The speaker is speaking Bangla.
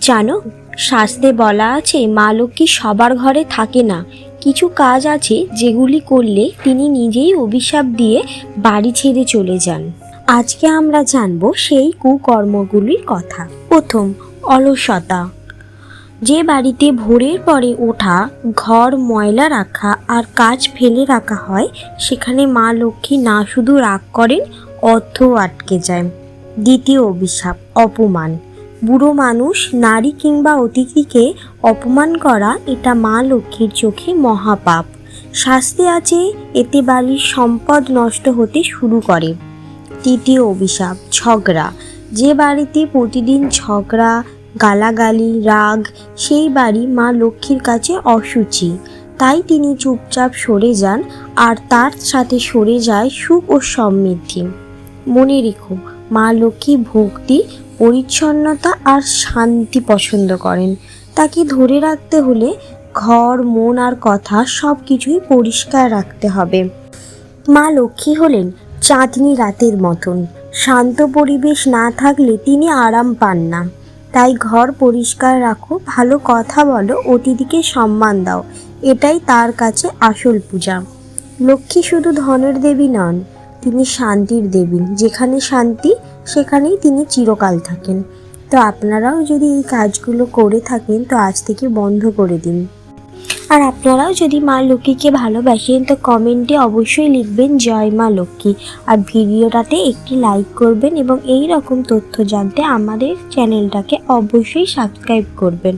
জানো শাস্তে বলা আছে, মা লক্ষ্মী সবার ঘরে থাকে না। কিছু কাজ আছে যেগুলি করলে তিনি নিজেই অভিশাপ দিয়ে বাড়ি ছেড়ে চলে যান। আজকে আমরা জানব সেই কুকর্মগুলির কথা। প্রথম, অলসতা। যে বাড়িতে ভোরের পরে ওঠা, ঘর ময়লা রাখা আর কাজ ফেলে রাখা হয়, সেখানে মা লক্ষ্মী না শুধু রাগ করেন অর্থ আটকে যায়। দ্বিতীয় অভিশাপ, অপমান। বুড়ো মানুষ, নারী কিংবা অতিথিকে অপমান করা এটা মা লক্ষ্মীর চোখে মহাপাপ। শাস্তি আছে, এতে বাড়ির সম্পদ নষ্ট হতে শুরু করে। তৃতীয় অভিশাপ, ঝগড়া। যে বাড়িতে প্রতিদিন ঝগড়া, গালাগালি, রাগ, সেই বাড়ি মা লক্ষ্মীর কাছে অসুচি। তাই তিনি চুপচাপ সরে যান, আর তার সাথে সরে যায় সুখ ও সমৃদ্ধি। মনে রেখো মা লক্ষ্মী ভক্তি, পরিচ্ছন্নতা আর শান্তি পছন্দ করেন। তাকে ধরে রাখতে হলে ঘর, মন আর কথা সব কিছুই পরিষ্কার রাখতে হবে। মা লক্ষ্মী হলেন চাঁদনি রাতের মতন। শান্ত পরিবেশ না থাকলে তিনি আরাম পান না। তাই ঘর পরিষ্কার রাখো, ভালো কথা বলো, অতিথিকে সম্মান দাও। এটাই তার কাছে আসল পূজা। লক্ষ্মী শুধু ধনের দেবী নন, তিনি শান্তির দেবী। যেখানে শান্তি সেখানেই তিনি চিরকাল থাকেন। তো আপনারাও যদি এই কাজগুলো করে থাকেন, তো আজ থেকে বন্ধ করে দিন। আর আপনারাও যদি মা লক্ষ্মীকে ভালোবাসেন, তো কমেন্টে অবশ্যই লিখবেন, জয় মা লক্ষ্মী। আর ভিডিওটাতে একটি লাইক করবেন এবং এই রকম তথ্য জানতে আমাদের চ্যানেলটাকে অবশ্যই সাবস্ক্রাইব করবেন।